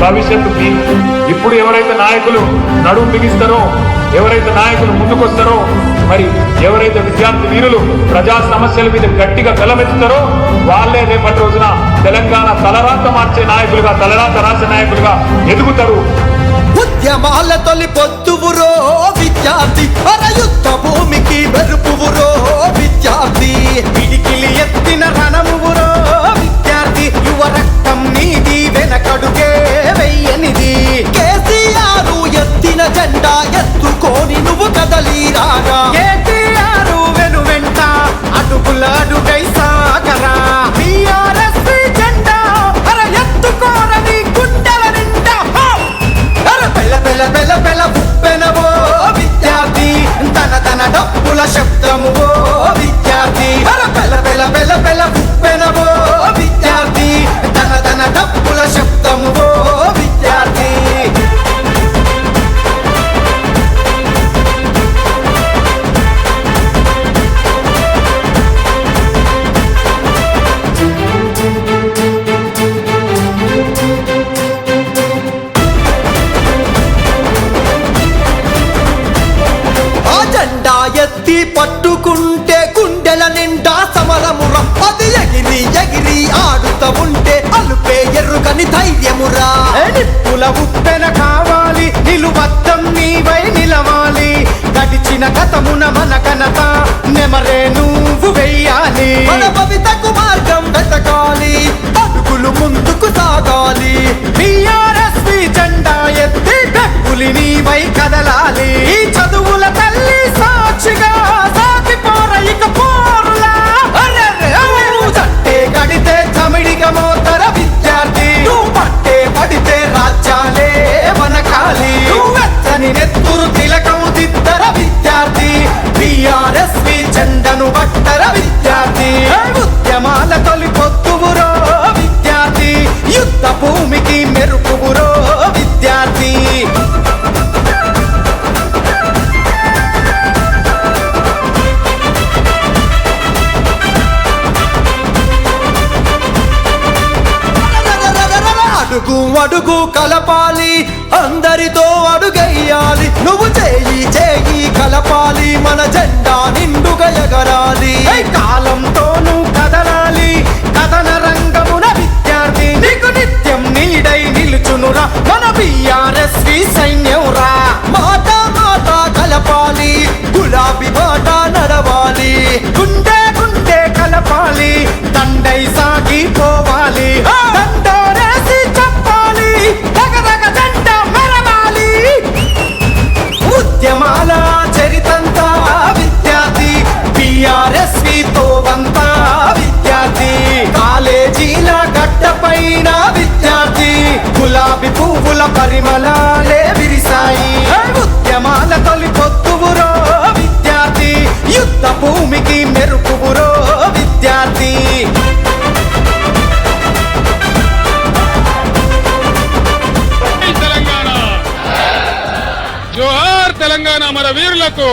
భవిష్యత్తుకి ఇప్పుడు ఎవరైతే నాయకులు నడుము బిగిస్తారో ఎవరైతే నాయకులు ముందుకొస్తారో మరి ఎవరైతే విద్యార్థి వీరులు ప్రజా సమస్యల మీద గట్టిగా గలమెత్తుతారో వాళ్ళే రేపటి రోజున తెలంగాణ తలరాత మార్చే నాయకులుగా తలరాత రాసే నాయకులుగా ఎదుగుతారు. ఉద్యమాల తొలి పొద్దువురో విద్యార్థి భూమికి వెరుపువురో విద్యార్థి. నిలువద్దం నీవై నిలవాలి. గడిచిన గతమున మన ఘనత నెమరే నువ్వు వెయ్యాలి. మన భవితకు మార్గం వెతకాలి. అడుగులు ముందుకు సాగాలి. టిఆర్ఎస్ జెండా ఎత్తి డక్కులి నీవై కదలాలి. అడుగు అడుగు కలపాలి. అందరితో అడుగెయ్యాలి నువ్వు చేయి చేయి కలపాలి. మన జెండా నిండుగా ఎగరాలి. కాలంతోనూ కదలాలి. కథన రంగమున విద్యార్థి నీకు నిత్యం నీడై నిలుచునురా. మన బిఆర్ఎస్ సైన్యంరా మాట పువ్వుల పరిమళాలే విరిసాయి. ఉద్యమాల తొలి పొత్తువురో విద్యార్థి. యుద్ధ భూమికి మెరుపువురో విద్యార్థి. జోహార్ తెలంగాణ మన వీరులకు